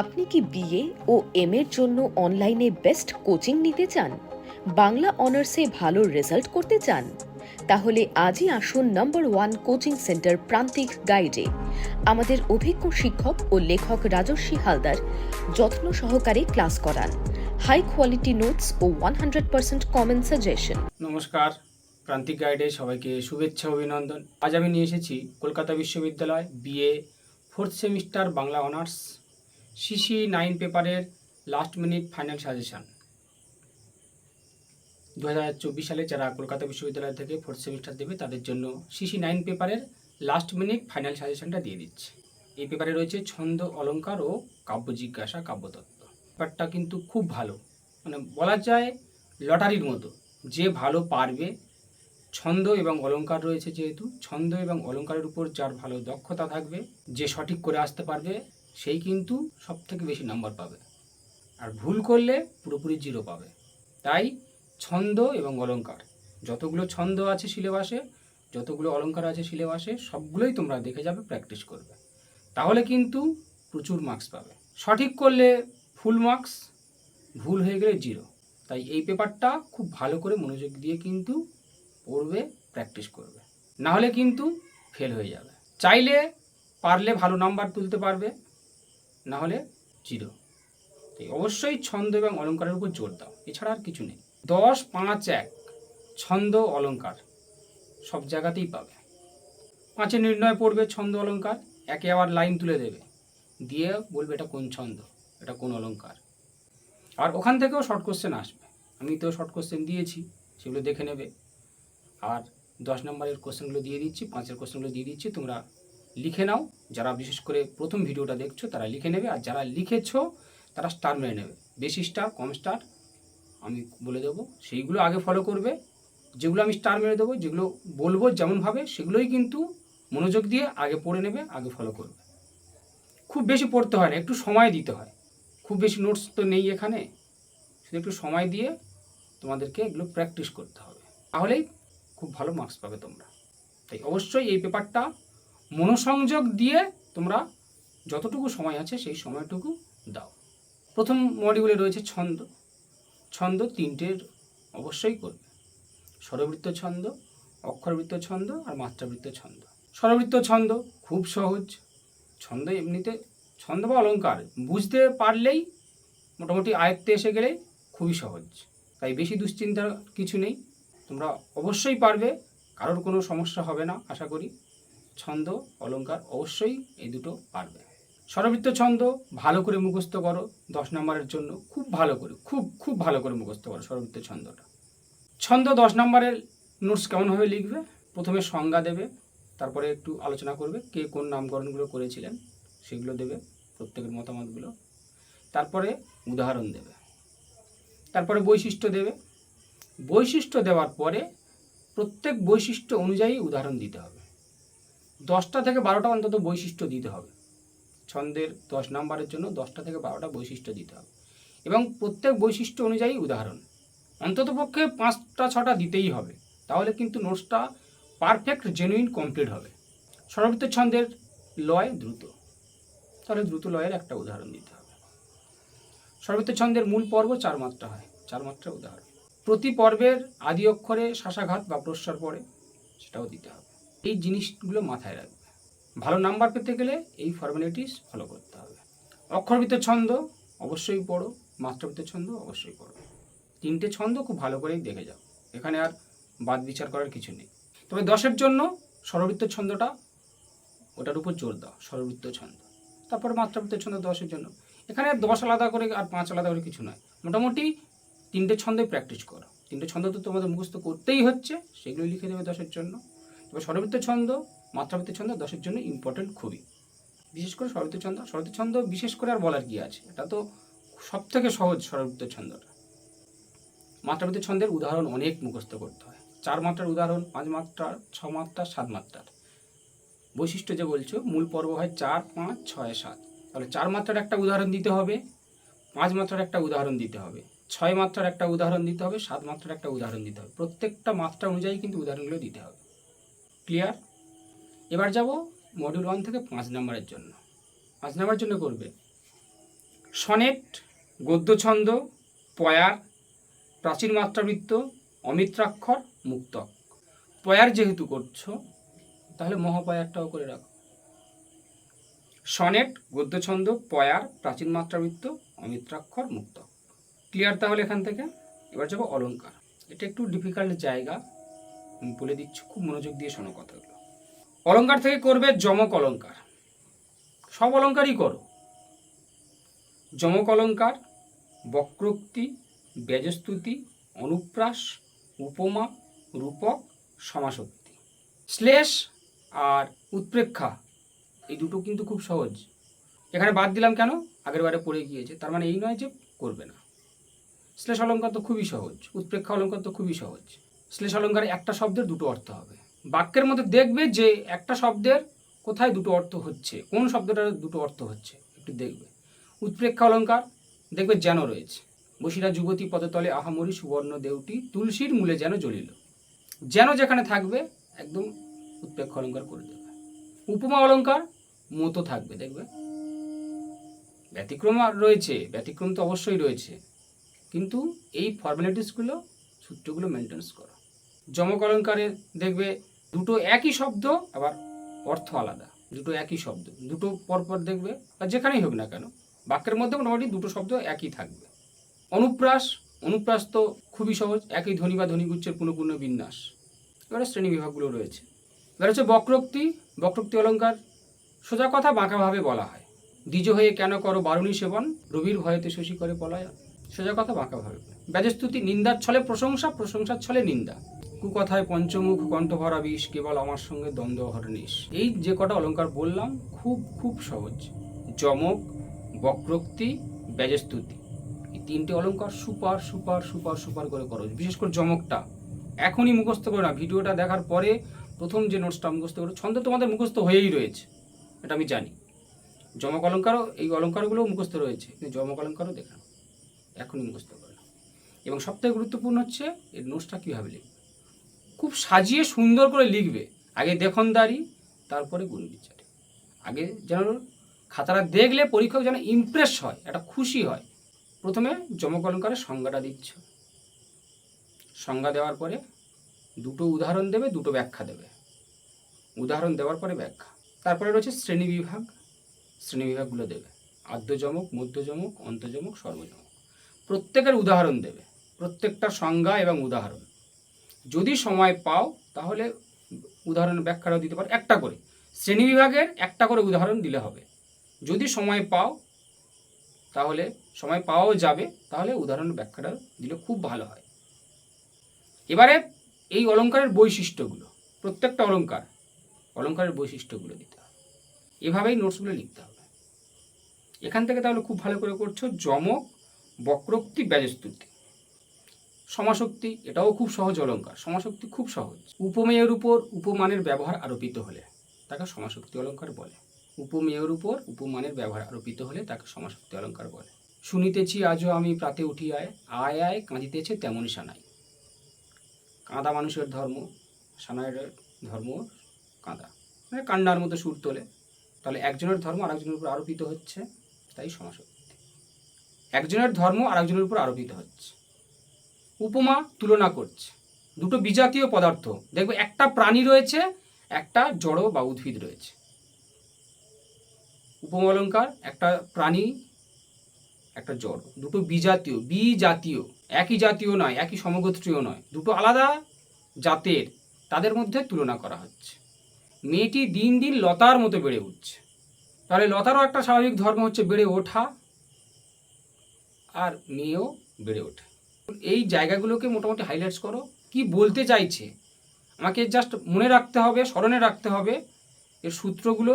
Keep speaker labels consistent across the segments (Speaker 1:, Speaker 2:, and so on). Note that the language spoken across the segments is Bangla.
Speaker 1: আপনি কি বিএ ও এম এর জন্য অনলাইনে বেস্ট কোচিং নিতে চান? বাংলা অনার্সে ভালো রেজাল্ট করতে চান? তাহলে আজই আসুন নম্বর ওয়ান কোচিং সেন্টার প্রান্তিক গাইডে। আমাদের অভিজ্ঞ শিক্ষক ও লেখক রাজস্বী হালদার যত্ন সহকারে ক্লাস করান। হাই কোয়ালিটি নোটস ও one hundred percent common suggestion.
Speaker 2: নমস্কার, প্রান্তিক গাইডে সবাইকে শুভেচ্ছা অভিনন্দন। আজ আমি নিয়ে এসেছি কলকাতা বিশ্ববিদ্যালয় BA fourth semester Bangla honours. CC nine পেপারের লাস্ট মিনিট ফাইনাল সাজেশন দু সালে যারা কলকাতা বিশ্ববিদ্যালয় থেকে ফোর্থ সেমিস্টার দেবে, তাদের জন্য সিসি নাইন পেপারের লাস্ট মিনিট ফাইনাল সাজেশনটা দিয়ে দিচ্ছে। এই পেপারে রয়েছে ছন্দ, অলঙ্কার ও কাব্য জিজ্ঞাসা, কাব্যতত্ত্ব। পেপারটা কিন্তু খুব ভালো। মানে বলা যায় লটারির মতো। যে ভালো পারবে, ছন্দ এবং অলঙ্কার রয়েছে যেহেতু, ছন্দ এবং অলঙ্কারের উপর যার ভালো দক্ষতা থাকবে, যে সঠিক করে আসতে পারবে সেই কিন্তু সব থেকে বেশি নাম্বার পাবে। আর ভুল করলে পুরোপুরি জিরো পাবে। তাই ছন্দ এবং অলংকার, যতগুলো ছন্দ আছে সিলেবাসে, যতগুলো অলংকার আছে সিলেবাসে, সবগুলোই তোমরা দেখে যাবে প্র্যাকটিস করবে। তাহলে কিন্তু প্রচুর মার্কস পাবে। সঠিক করলে ফুল মার্কস ভুল হয়ে গেলে জিরো তাই এই পেপারটা খুব ভালো করে মনোযোগ দিয়ে কিন্তু পড়বে প্র্যাকটিস করবে। না হলে কিন্তু ফেল হয়ে যাবে। চাইলে পারলে ভালো নাম্বার তুলতে পারবে। না হলে জিরো। তাই অবশ্যই ছন্দ এবং অলংকারের উপর জোর দাও, এছাড়া আর কিছু নেই। দশ পাঁচ এক, ছন্দ অলংকার সব জায়গাতেই পাবে। পাঁচে নির্ণয় পড়বে ছন্দ অলংকার একে আবার লাইন তুলে দেবে। দিয়ে বলবে এটা কোন ছন্দ, এটা কোন অলংকার আর ওখান থেকেও শর্ট কোশ্চেন আসবে। আমি তো শর্ট কোশ্চেন দিয়েছি, সেগুলো দেখে নেবে। আর দশ নম্বরের কোশ্চেনগুলো দিয়ে দিচ্ছি, পাঁচের কোশ্চেনগুলো দিয়ে দিচ্ছি, তোমরা লিখে নাও। যারা বিশেষ করে প্রথম ভিডিওটা দেখছ, তারা লিখে নেবে। আর যারা লিখেছো, তারা স্টার মেরে নেবে। বেশি স্টার কম স্টার আমি বলে দেবো। সেইগুলো আগে ফলো করবে। যেগুলো আমি স্টার মেরে দেবো, যেগুলো বলব যেমনভাবে সেগুলোই কিন্তু মনোযোগ দিয়ে আগে পড়ে নেবে, আগে ফলো করবে। খুব বেশি পড়তে হয় না, একটু সময় দিতে হয়। খুব বেশি নোটস তো নেই এখানে। শুধু একটু সময় দিয়ে তোমাদেরকে এগুলো প্র্যাকটিস করতে হবে। তাহলেই খুব ভালো মার্কস পাবে তোমরা। তাই অবশ্যই এই পেপারটা মনোসংযোগ দিয়ে তোমরা যতটুকু সময় আছে সেই সময়টুকু দাও। প্রথম মডিউলে রয়েছে ছন্দ। ছন্দ তিনটের অবশ্যই করবে। স্বরবৃত্ত ছন্দ, অক্ষরবৃত্ত ছন্দ আর মাত্রাবৃত্ত ছন্দ। স্বরবৃত্ত ছন্দ খুব সহজ। ছন্দ এমনিতে, ছন্দ বা অলঙ্কার বুঝতে পারলেই মোটামুটি আয়ত্তে এসে গেলে খুবই সহজ। তাই বেশি দুশ্চিন্তার কিছু নেই। তোমরা অবশ্যই পারবে, কারোর কোনো সমস্যা হবে না, আশা করি। ছন্দ অলংকার অবশ্যই এই দুটো পারবে। স্বরবৃত্ত ছন্দ, ভালো করে মুখস্থ করো, দশ নম্বরের জন্য খুব ভালো করে, খুব খুব ভালো করে মুখস্থ করো স্বরবৃত্ত ছন্দটা। ছন্দ দশ নম্বরের নোটস কেমনভাবে লিখবে? প্রথমে সংজ্ঞা দেবে, তারপরে একটু আলোচনা করবে, কে কোন নামকরণগুলো করেছিলেন, সেগুলো দেবে, প্রত্যেকের মতামতগুলো। তারপরে উদাহরণ দেবে। তারপরে বৈশিষ্ট্য দেবে। বৈশিষ্ট্য দেওয়ার পরে প্রত্যেক বৈশিষ্ট্য অনুযায়ী উদাহরণ দিতে হবে। দশটা থেকে বারোটা অন্তত বৈশিষ্ট্য দিতে হবে। ছন্দের দশ নাম্বারের জন্য দশটা থেকে বারোটা বৈশিষ্ট্য দিতে হবে। এবং প্রত্যেক বৈশিষ্ট্য অনুযায়ী উদাহরণ। অন্ততপক্ষে পাঁচটা, ছটা দিতেই হবে। তাহলে কিন্তু নোটসটা পারফেক্ট, জেনুইন, কমপ্লিট হবে। স্বরবৃত্ত ছন্দের লয় দ্রুত। তাহলে দ্রুত লয়ের একটা উদাহরণ দিতে হবে। স্বরবৃত্ত ছন্দের মূল পর্ব চার মাত্রা হয়। চার মাত্রা উদাহরণ। প্রতি পর্বের আদি অক্ষরে শাসাঘাত বা প্রস্বর পড়ে, সেটাও দিতে হবে। এই জিনিসগুলো মাথায় রাখবে। ভালো নাম্বার পেতে গেলে এই ফর্মালিটিস ফলো করতে হবে। অক্ষরবৃত্ত ছন্দ, অবশ্যই পড়ো। মাত্রাবৃত্ত ছন্দ, অবশ্যই পড়ো। তিনটে ছন্দ খুব ভালো করেই দেখে যাও। এখানে আর বাদ বিচার করার কিছু নেই। তবে দশের জন্য স্বরবৃত্ত ছন্দটা, ওটার উপর জোর দাও, স্বরবৃত্ত ছন্দ। তারপরে মাত্রাবৃত্ত ছন্দ দশের জন্য। এখানে দশ আলাদা করে আর পাঁচ আলাদা করে কিছু নয়। মোটামুটি তিনটে ছন্দে প্র্যাকটিস করো। তিনটে ছন্দ তো তোমাদের মুখস্থ করতেই হচ্ছে সেগুলো লিখে দেবে দশের জন্য। তবে স্বরবৃত্ত ছন্দ, মাত্রাবৃত্ত ছন্দ দশের জন্য ইম্পর্টেন্ট খুবই। বিশেষ করে স্বরবৃত্ত ছন্দ স্বরবৃত্ত ছন্দ বিশেষ করে আর বলার কি আছে? এটা তো সব থেকে সহজ স্বরবৃত্ত ছন্দটা। মাত্রাবৃত্ত ছন্দের উদাহরণ অনেক মুখস্থ করতে হয়। চার মাত্রার উদাহরণ, পাঁচ মাত্রার, ছ মাত্রার, সাত মাত্রার। বৈশিষ্ট্য যে বলছো, মূল পর্ব হয় চার, পাঁচ, ছয়, সাত। তাহলে চার মাত্রার একটা উদাহরণ দিতে হবে, পাঁচ মাত্রার একটা উদাহরণ দিতে হবে, ছয় মাত্রার একটা উদাহরণ দিতে হবে, সাত মাত্রার একটা উদাহরণ দিতে হবে। প্রত্যেকটা মাত্রা অনুযায়ী কিন্তু উদাহরণগুলো দিতে হবে। ক্লিয়ার? এবার যাব মডিউল ওয়ান থেকে পাঁচ নাম্বারের জন্য। পাঁচ নাম্বারের জন্য করবে। সনেট, গদ্যছন্দ, পয়ার, প্রাচীন মাত্রাবৃত্ত অমিত্রাক্ষর মুক্তক। পয়ার যেহেতু করছ, তাহলে মহাপয়ারটাও করে রাখো। সনেট, গদ্যছন্দ, পয়ার, প্রাচীন মাত্রাবৃত্ত অমিত্রাক্ষর মুক্তক। ক্লিয়ার তাহলে এখান থেকে? এবার যাব অলংকার এটা একটু ডিফিকাল্ট জায়গা। বলে দিচ্ছি, খুব মনোযোগ দিয়ে শোনো কথাগুলো। অলংকার থেকে করবে যমক অলঙ্কার। সব অলঙ্কারই করো। যমক অলঙ্কার, বক্রোক্তি, ব্যজস্তুতি, অনুপ্রাস, উপমা, রূপক, সমাসক্তি। শ্লেষ আর উৎপ্রেক্ষা, এই দুটো কিন্তু খুব সহজ। এখানে বাদ দিলাম কেন? আগের বারে পড়ে গিয়েছে। তার মানে এই নয় যে করবে না। শ্লেষ অলঙ্কার তো খুবই সহজ, উৎপ্রেক্ষা অলঙ্কার তো খুবই সহজ। শ্লেষ অলঙ্কারে একটা শব্দের দুটো অর্থ হবে। বাক্যের মধ্যে দেখবে যে একটা শব্দের কোথায় দুটো অর্থ হচ্ছে, কোন শব্দটার দুটো অর্থ হচ্ছে, একটু দেখবে। উৎপ্রেক্ষা অলঙ্কার, দেখবে যেন রয়েছে। বসিরা যুবতী পদতলে আহামরি সুবর্ণ দেউটি তুলসীর মূলে যেন জ্বলিল। যেন যেখানে থাকবে, একদম উৎপ্রেক্ষা অলঙ্কার করে দেবে। উপমা অলঙ্কার, মতো থাকবে, দেখবে। ব্যতিক্রম আর রয়েছে, ব্যতিক্রম তো অবশ্যই রয়েছে। কিন্তু এই ফর্মালিটিসগুলো সূত্রগুলো মেনটেন্স করো। যমক অলঙ্কারে দেখবে দুটো একই শব্দ, আবার অর্থ আলাদা। দুটো একই শব্দ। দুটো পরপর দেখবে, বা যেখানেই হোক না কেন, বাক্যের মধ্যে মোটামুটি দুটো শব্দ একই থাকবে। অনুপ্রাস অনুপ্রাস তো খুবই সহজ, একই ধ্বনি বা ধ্বনিগুচ্ছের পুনঃপূর্ণ বিন্যাস। এবারে শ্রেণি বিভাগগুলো রয়েছে। এবার হচ্ছে বক্রোক্তি। বক্রোক্তি অলঙ্কার, সোজা কথা বাঁকাভাবে বলা হয়। দ্বিজ হয়ে কেন করো বারুণী সেবন, রবির ভয়েতে শশী করে পলায় সোজা কথা বাঁকাভাবে ব্যাজস্তুতি, নিন্দার ছলে প্রশংসা, প্রশংসার ছলে নিন্দা। কুকথায় পঞ্চমুখ কণ্ঠভরা বিষ কেবল আমার সঙ্গে দ্বন্দ্ব হরনিস এই যে কটা অলঙ্কার বললাম, খুব খুব সহজ। যমক, বক্রোক্তি, ব্যাজস্তুতি। এই তিনটে অলঙ্কার সুপার সুপার সুপার সুপার করে করো। বিশেষ করে যমকটা। এখনই মুখস্থ করো না। ভিডিওটা দেখার পরে প্রথম যে নোটসটা মুখস্থ করো, ছন্দ তোমাদের মুখস্থ হয়েই রয়েছে, এটা আমি জানি। যমক অলঙ্কারও, এই অলঙ্কারগুলোও মুখস্থ রয়েছে, কিন্তু যমক অলঙ্কারও দেখে এখনই মুখস্থ করে। এবং সবথেকে গুরুত্বপূর্ণ হচ্ছে, এর নোটসটা কীভাবে লিখবে? খুব সাজিয়ে সুন্দর করে লিখবে। আগে দেখনদারি, তারপরে গুণ বিচারে। আগে যেন খাতাটা দেখলে পরীক্ষক যেন ইমপ্রেস হয়, একটা খুশি হয়। প্রথমে যমক অলঙ্কারের সংজ্ঞাটা দিচ্ছ। সংজ্ঞা দেওয়ার পরে দুটো উদাহরণ দেবে, দুটো ব্যাখ্যা দেবে। উদাহরণ দেওয়ার পরে ব্যাখ্যা। তারপরে রয়েছে শ্রেণি বিভাগ। শ্রেণি বিভাগগুলো দেবে। আদ্যযমক মধ্যযমক, অন্তযমক, সর্বযমক। প্রত্যেকের উদাহরণ দেবে। প্রত্যেকটা সংজ্ঞা এবং উদাহরণ। যদি সময় পাও, তাহলে উদাহরণ ব্যাখ্যাটাও দিতে পারো। একটা করে। শ্রেণি বিভাগের একটা করে উদাহরণ দিলে হবে। যদি সময় পাও, তাহলে সময় পাওয়াও যাবে, তাহলে উদাহরণ ব্যাখ্যাটা দিলে খুব ভালো হয়। এবারে এই অলঙ্কারের বৈশিষ্ট্যগুলো, প্রত্যেকটা অলঙ্কার, অলঙ্কারের বৈশিষ্ট্যগুলো দিতে হবে। এভাবেই নোটসগুলো লিখতে হবে। এখান থেকে তাহলে খুব ভালো করে করছ, যমক, বক্রোক্তি, ব্যাজস্তুতি। সমাশক্তি এটাও খুব সহজ অলঙ্কার। সমাশক্তি খুব সহজ। উপমেয়ের উপর উপমানের ব্যবহার আরোপিত হলে তাকে সমাশক্তি অলঙ্কার বলে। উপমেয়ের উপর উপমানের ব্যবহার আরোপিত হলে তাকে সমাশক্তি অলঙ্কার বলে। শুনিতেছি আজও আমি প্রাতে উঠিয়ায়, আয় আয় কাঁদিতেছে তেমনই সানাই। কাঁদা মানুষের ধর্ম, সানাইয়ের ধর্ম কাঁদা। মানে কান্নার মতো সুর তোলে। তাহলে একজনের ধর্ম আরেকজনের উপর আরোপিত হচ্ছে, তাই সমাশক্তি একজনের ধর্ম আরেকজনের উপর আরোপিত হচ্ছে। উপমা তুলনা করছে। দুটো বিজাতীয় পদার্থ। দেখবে একটা প্রাণী রয়েছে, একটা জড় বা উদ্ভিদ রয়েছে। উপমা অলঙ্কার একটা প্রাণী, একটা জড়। দুটো বিজাতীয় বিজাতীয়, একই জাতীয় নয়, একই সমগোত্রীয় নয়। দুটো আলাদা জাতের, তাদের মধ্যে তুলনা করা হচ্ছে। মেয়েটি দিন দিন লতার মতো বেড়ে উঠছে। তাহলে লতারও একটা স্বাভাবিক ধর্ম হচ্ছে বেড়ে ওঠা, আর মেয়েও বেড়ে ওঠে। এই জায়গাগুলোকে মোটামুটি হাইলাইটস করো। কি বলতে চাইছে? আমাকে জাস্ট মনে রাখতে হবে, স্মরণে রাখতে হবে এর সূত্রগুলো,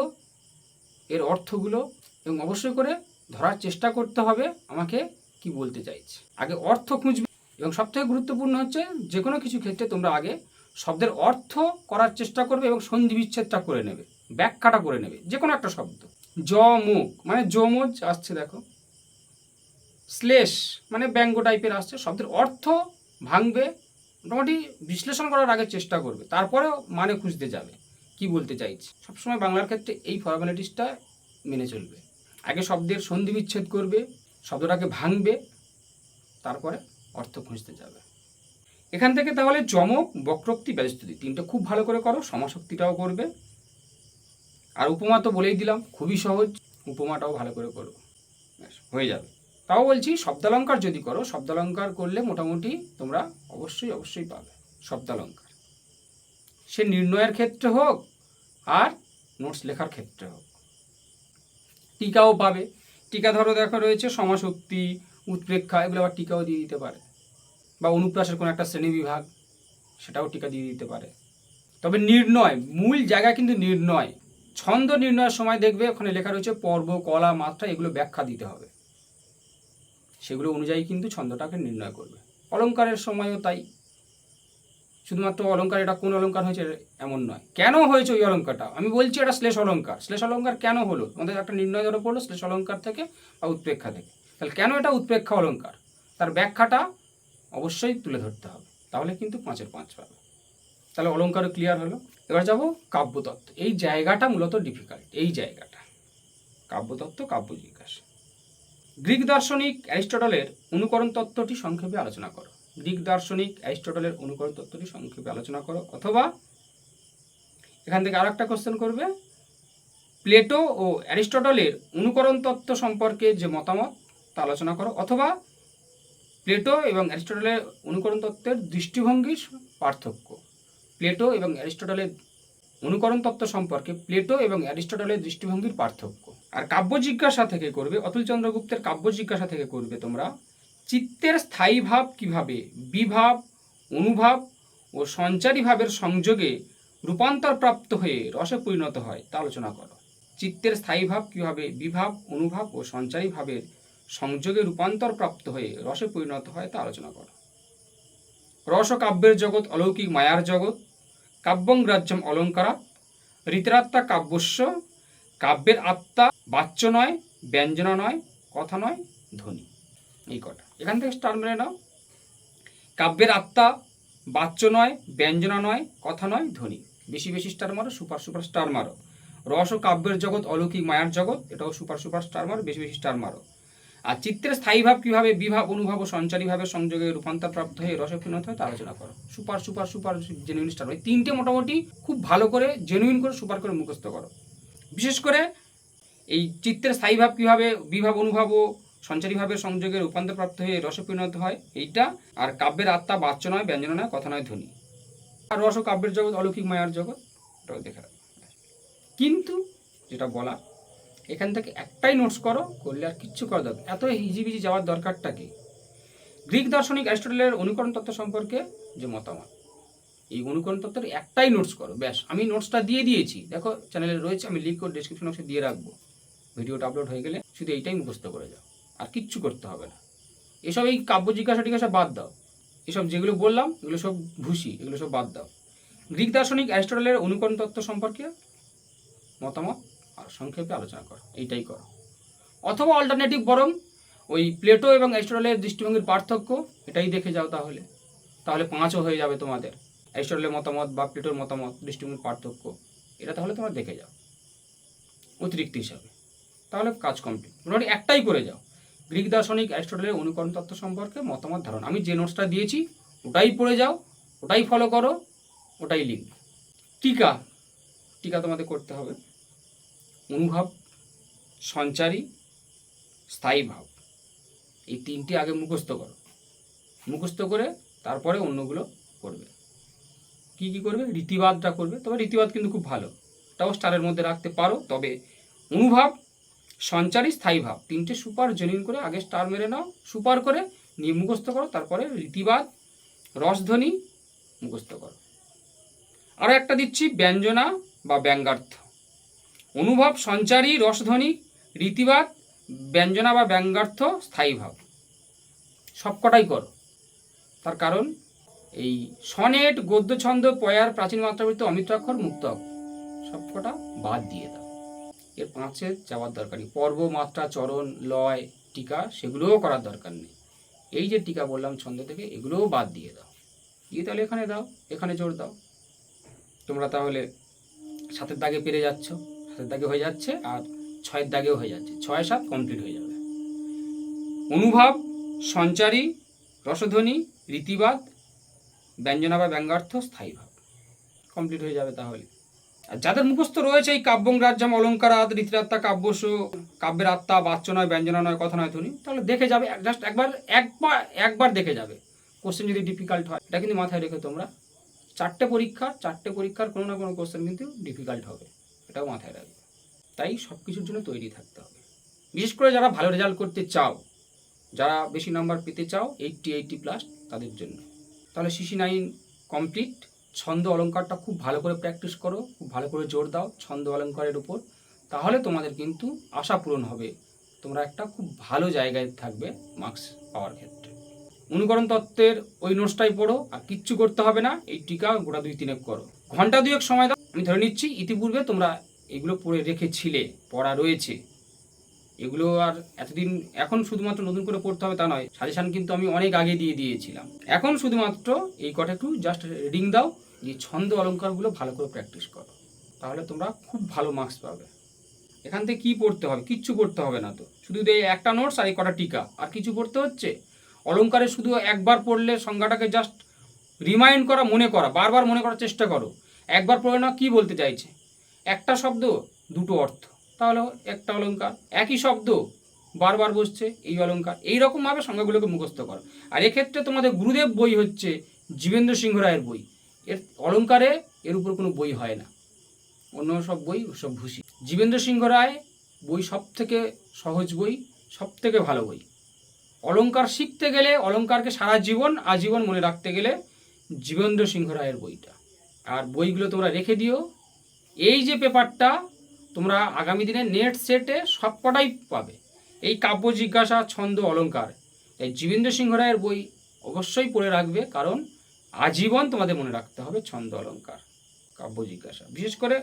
Speaker 2: এর অর্থগুলো এবং অবশ্যই করে ধরার চেষ্টা করতে হবে আমাকে কি বলতে চাইছে। আগে অর্থ খুঁজবে এবং সবথেকে গুরুত্বপূর্ণ হচ্ছে যে কোনো কিছু ক্ষেত্রে তোমরা আগে শব্দের অর্থ করার চেষ্টা করবে এবং সন্ধি বিচ্ছেদটা করে নেবে, ব্যাখ্যাটা করে নেবে যে কোনো একটা শব্দ। জ মুখ মানে যমজ আসছে দেখো। শ্লেষ মানে ব্যঙ্গ টাইপের আসছে, শব্দের অর্থ ভাঙবে, মোটামুটি বিশ্লেষণ করার আগে চেষ্টা করবে, তারপরেও মানে খুঁজতে যাবে, কি বলতে চাইছি। সবসময় বাংলার ক্ষেত্রে এই ফর্মালিটিসটা মেনে চলবে। আগে শব্দের সন্ধি বিচ্ছেদ করবে, শব্দটাকে ভাঙবে, তারপরে অর্থ খুঁজতে যাবে। এখান থেকে তাহলে চমক বক্রোক্তি ব্যস্ততি তিনটা খুব ভালো করে করো, সমাশক্তিটাও করবে। আর উপমা তো বলেই দিলাম, খুবই সহজ, উপমাটাও ভালো করে করো। হয়ে যাবে। তাও বলছি শব্দালঙ্কার যদি করো, শব্দালঙ্কার করলে মোটামুটি তোমরা অবশ্যই অবশ্যই পাবে শব্দালঙ্কার। সে নির্ণয়ের ক্ষেত্রে হোক আর নোটস লেখার ক্ষেত্রে হোক। টিকাও পাবে। টিকা ধরো দেখা রয়েছে সমাশক্তি, উৎপ্রেক্ষা, এগুলো আবার টিকাও দিয়ে দিতে পারে। বা অনুপ্রাসের কোনো একটা শ্রেণি বিভাগ, সেটাও টিকা দিয়ে দিতে পারে। তবে নির্ণয়, মূল জায়গা কিন্তু নির্ণয়। ছন্দ নির্ণয়ের সময় দেখবে ওখানে লেখা রয়েছে পর্ব, কলা, মাত্রা, এগুলো ব্যাখ্যা দিতে হবে। সেগুলো অনুযায়ী কিন্তু ছন্দটাকে নির্ণয় করবে। অলঙ্কারের সময়ও তাই। শুধুমাত্র অলঙ্কার এটা কোন অলঙ্কার হয়েছে এমন নয়। কেন হয়েছে ওই অলঙ্কারটা? আমি বলছি এটা শ্লেষ অলঙ্কার। শ্লেষ অলঙ্কার কেন হলো? আমাদের একটা নির্ণয় ধরে পড়ল শ্লেষ অলঙ্কার থেকে বা উৎপ্রেক্ষা থেকে। তাহলে কেন এটা উৎপ্রেক্ষা অলঙ্কার? তার ব্যাখ্যাটা অবশ্যই তুলে ধরতে হবে। তাহলে কিন্তু পাঁচের পাঁচ পাবে। তাহলে অলঙ্কারও ক্লিয়ার হলো। এবার যাব কাব্যতত্ত্ব। এই জায়গাটা মূলত ডিফিকাল্ট এই জায়গাটা। কাব্যতত্ত্ব, কাব্য জিজ্ঞাসা। গ্রিক দার্শনিক অ্যারিস্টটলের অনুকরণ তত্ত্বটি সংক্ষেপে আলোচনা করো। গ্রিক দার্শনিক অ্যারিস্টটলের অনুকরণ তত্ত্বটি সংক্ষেপে আলোচনা করো অথবা এখান থেকে আর একটা কোশ্চেন করবে। প্লেটো ও অ্যারিস্টটলের অনুকরণ তত্ত্ব সম্পর্কে যে মতামত তা আলোচনা করো অথবা প্লেটো এবং অ্যারিস্টটলের অনুকরণ তত্ত্বের দৃষ্টিভঙ্গির পার্থক্য। প্লেটো এবং অ্যারিস্টটলের অনুকরণ তত্ত্ব সম্পর্কে প্লেটো এবং অ্যারিস্টটলের দৃষ্টিভঙ্গির পার্থক্য। আর কাব্য জিজ্ঞাসা থেকে করবে, অতুল চন্দ্রগুপ্তের কাব্য জিজ্ঞাসা থেকে করবে তোমরা, চিত্তের স্থায়ী ভাব কীভাবে? বিভাব, অনুভাব ও সঞ্চারী ভাবের সংযোগে রূপান্তর প্রাপ্ত হয়ে রসে পরিণত হয়, তা আলোচনা করো। চিত্তের স্থায়ী ভাব কীভাবে? বিভাব, অনুভাব ও সঞ্চারী ভাবের সংযোগে রূপান্তর প্রাপ্ত হয়ে রসে পরিণত হয়, তা আলোচনা করো। রস ও কাব্যের জগৎ, অলৌকিক মায়ার জগৎ কাব্যং রাজ্যম অলঙ্কারা ঋতরাত্মা কাব্যস্য, কাব্যের আত্মা বাচ্য নয়, ব্যঞ্জনা নয়, কথা নয়, ধ্বনি। এই কটা। এখান থেকে স্টার মেরে নাও। কাব্যের আত্মা বাচ্য নয়, ব্যঞ্জনা নয়, কথা নয়, ধ্বনি। বেশি বেশি স্টার মারো, সুপার সুপার স্টার মারো। রস ও কাব্যের জগৎ, অলৌকিক মায়ার জগৎ, এটাও সুপার সুপার স্টার মারো, বেশি বেশি স্টার মারো। আর চিত্রের স্থায়ী ভাব কীভাবে বিভাব, অনুভব ও সঞ্চারী ভাবে সংযোগে রূপান্তর প্রাপ্ত হয়ে রসে পরিণত হয় তা আলোচনা করো। Super super super genuine star ওই তিনটে মোটামুটি খুব ভালো করে জেনুইন করে, সুপার করে মুখস্থ করো। বিশেষ করে এই চিত্রের স্থায়ী ভাব কীভাবে বিভাব, অনুভব ও সঞ্চারীভাবে সংযোগে রূপান্তর প্রাপ্ত হয়ে রসে পরিণত হয়, এইটা আর কাব্যের আত্মা বাচ্য নয়, ব্যঞ্জন নয়, কথা নয়, ধ্বনি। আর রস ও কাব্যের জগৎ অলৌকিক মায়ার জগৎ, এটাও দেখে কিন্তু যেটা বলা এখান থেকে একটাই নোটস করো, করলে আর কিচ্ছু করা দরকার এত হিজিবিজি যাওয়ার দরকারটা কি? গ্রিক দার্শনিক অ্যারিস্টটলের অনুকরণ তত্ত্ব সম্পর্কে যে মতামত, এই অনুকরণ তত্ত্বের একটাই নোটস করো, ব্যাস। আমি নোটসটা দিয়ে দিয়েছি। দেখো চ্যানেলে রয়েছে, আমি লিঙ্ক করে ডিসক্রিপশন বক্সে দিয়ে রাখব। ভিডিওটা আপলোড হয়ে গেলে শুধু এইটাই মুখস্থ করে যাও। আর কিচ্ছু করতে হবে না। এসব এই কাব্য জিজ্ঞাসা টিজ্ঞাসা বাদ দাও। এসব যেগুলো বললাম, এগুলো সব ভুসি এগুলো সব বাদ দাও। গ্রিক দার্শনিক অ্যারিস্টটলের অনুকরণ তত্ত্ব সম্পর্কে মতামত? সংক্ষেপে আলোচনা করো, এইটাই করো। অথবা অল্টারনেটিভ বরং ওই প্লেটো এবং অ্যারিস্টটলের দৃষ্টিভঙ্গির পার্থক্য, এটাই দেখে যাও তাহলে। তাহলে পাঁচও হয়ে যাবে তোমাদের। অ্যারিস্টটলের মতামত বা প্লেটোর মতামত, দৃষ্টিভঙ্গির পার্থক্য, এটা তাহলে তোমরা দেখে যাও। অতিরিক্ত হিসাবে। তাহলে কাজ কমপ্লিট মোটামুটি একটাই করে যাও। গ্রিক দার্শনিক অ্যারিস্টটলের অনুকরণ তত্ত্ব সম্পর্কে মতামত ধারণা। আমি যে নোটসটা দিয়েছি, ওটাই পড়ে যাও, ওটাই ফলো করো, ওটাই লিখবে। টিকা টিকা তোমাদের করতে হবে। অনুভব, সঞ্চারী, স্থায়ী ভাব। এই তিনটি আগে মুখস্থ করো। মুখস্থ করে তারপরে অন্যগুলো করবে। কি কি করবে? রীতিবাদটা করবে। তবে রীতিবাদ কিন্তু খুব ভালো। তাও স্টারের মধ্যে রাখতে পারো। তবে অনুভব, সঞ্চারী, স্থায়ী ভাব তিনটে সুপার জেনুইন করে আগে স্টার মেরে নাও, সুপার করে নিয়ে মুখস্থ করো, তারপরে রীতিবাদ, রসধ্বনি মুখস্থ করো। আরও একটা দিচ্ছি ব্যঞ্জনা বা ব্যঙ্গার্থ। অনুভব, সঞ্চারী, রসধ্বনি, রীতিবাদ, ব্যঞ্জনা বা ব্যঙ্গার্থ, স্থায়ী ভাব। সবকটাই করো। তার কারণ এই সনেট গদ্য ছন্দ পয়ার, প্রাচীন মাত্রাবৃত্ত অমিত্রাক্ষর মুক্ত সবকটা বাদ দিয়ে দাও। এর পাঁচে যাওয়ার দরকার নেই। পর্ব, মাত্রা, চরণ, লয়, টিকা, সেগুলোও করার দরকার নেই। এই যে টিকা বললাম, ছন্দ থেকে, এগুলোও বাদ দিয়ে দাও। দিয়ে তাহলে এখানে দাও, এখানে জোর দাও। তোমরা তাহলে সাতের দাগে পেরে যাচ্ছ। সাতের দাগে হয়ে যাচ্ছে আর ছয়ের দাগেও হয়ে যাচ্ছে। ছয় সাত কমপ্লিট হয়ে যাবে। অনুভব, সঞ্চারী, রসধ্বনি, রীতিবাদ, ব্যঞ্জনা বা ব্যঙ্গার্থ স্থায়ীভাব কমপ্লিট হয়ে যাবে তাহলে। আর যাদের মুখস্থ রয়েছে এই কাব্যং রাজ্যম অলঙ্কারাত রীতিরাত্মা, কাব্যস, কাব্যের আত্মা, বাচ্য নয়, ব্যঞ্জনা নয়, কথা নয়, ধ্বনি, তাহলে দেখে যাবে জাস্ট একবার একবার একবার দেখে যাবে। কোশ্চেন যদি ডিফিকাল্ট হয়, এটা কিন্তু মাথায় রেখে তোমরা। চারটে পরীক্ষা, চারটে পরীক্ষার কোনো না কোনো কোশ্চেন কিন্তু ডিফিকাল্ট হবে। এটাও মাথায় রাখবে। তাই সব কিছুর জন্য তৈরি থাকতে হবে। বিশেষ করে যারা ভালো রেজাল্ট করতে চাও, যারা বেশি নাম্বার পেতে চাও এইটটি এইটটি প্লাস তাদের জন্য। তাহলে সিসি নাইন কমপ্লিট ছন্দ অলঙ্কারটা খুব ভালো করে প্র্যাকটিস করো, খুব ভালো করে জোর দাও ছন্দ অলঙ্কারের উপর। তাহলে তোমাদের কিন্তু আশা পূরণ হবে, তোমরা একটা খুব ভালো জায়গায় থাকবে মার্কস পাওয়ার ক্ষেত্রে। অনুকরণ তত্ত্বের ওই নোটসটাই পড়ো, আর কিচ্ছু করতে হবে না, এই টিকা গোটা দুই তিনেক করো। ঘণ্টা দুয়েক সময় দাও, আমি ধরে নিচ্ছি, ইতিপূর্বে তোমরা এগুলো পড়ে রেখেছিলে, পড়া রয়েছে। এগুলো আর এতদিন, এখন শুধুমাত্র নতুন করে পড়তে হবে তা নয়, সাজেশান কিন্তু আমি অনেক আগে দিয়ে দিয়েছিলাম। এখন শুধুমাত্র এই কটা একটু জাস্ট রিডিং দাও, যে ছন্দ অলঙ্কারগুলো ভালো করে প্র্যাকটিস করো। তাহলে তোমরা খুব ভালো মার্কস পাবে। এখান থেকে কী পড়তে হবে? কিচ্ছু পড়তে হবে না তো। শুধু এই একটা নোটস আর এই কটা টিকা। আর কিছু পড়তে হচ্ছে? অলঙ্কারে শুধু একবার পড়লে সংজ্ঞাটাকে জাস্ট রিমাইন্ড করা, মনে করা, বারবার মনে করার চেষ্টা করো। একবার পড়ে না কী বলতে চাইছে? একটা শব্দ, দুটো অর্থ। তাহলে একটা অলঙ্কার, একই শব্দ, বারবার বসছে, এই অলঙ্কার। এই রকমভাবে সংজ্ঞাগুলোকে মুখস্থ করো। আর এক্ষেত্রে তোমাদের গুরুদেব বই হচ্ছে জীবেন্দ্র সিংহ রায়ের বই। এর অলঙ্কারে এর উপর কোনো বই হয় না। অন্য সব বই সব ভূষি জীবেন্দ্র সিংহ রায় বই সব থেকে সহজ বই সব থেকে ভালো বই। অলঙ্কার শিখতে গেলে, অলঙ্কারকে সারা জীবন, আজীবন মনে রাখতে গেলে জীবেন্দ্র সিংহ রায়ের বইটা। আর বইগুলো তোমরা রেখে দিও। এই যে পেপারটা তোমরা আগামী দিনে নেট সেটে সবকটাই পাবে। এই কাব্য, জিজ্ঞাসা, ছন্দ, অলঙ্কার, এই জীবেন্দ্র সিংহ রায়ের বই অবশ্যই পড়ে রাখবে কারণ আজীবন তোমাদের মনে রাখতে হবে ছন্দ, অলঙ্কার, কাব্য, জিজ্ঞাসা। বিশেষ করে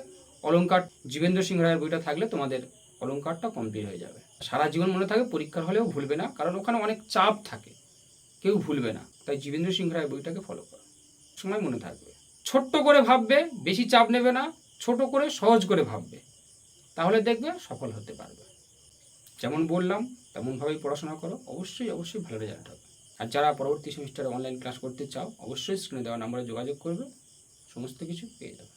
Speaker 2: অলঙ্কার, জীবেন্দ্র সিংহ রায়ের বইটা থাকলে তোমাদের অলঙ্কারটা কমপ্লিট হয়ে যাবে। সারা জীবন মনে থাকে পরীক্ষার হলেও ভুলবে না, কারণ ওখানে অনেক চাপ থাকে। কেউ ভুলবে না, তাই জীবেন্দ্র সিংহ রায়ের বইটাকে ফলো করো। সময় মনে থাকবে। ছোট্ট করে ভাববে, বেশি চাপ নেবে না ছোট করে সহজ করে ভাববে, তাহলে দেখবে সফল হতে পারবে। যেমন বললাম, তেমনভাবেই পড়াশোনা করো, অবশ্যই অবশ্যই ভালো রেজাল্ট হবে। আর যারা পরবর্তী সেমিস্টারে অনলাইন ক্লাস করতে চাও, অবশ্যই স্ক্রিনে দেওয়া নাম্বারে যোগাযোগ করবে, সমস্ত কিছু পেয়ে যাবে।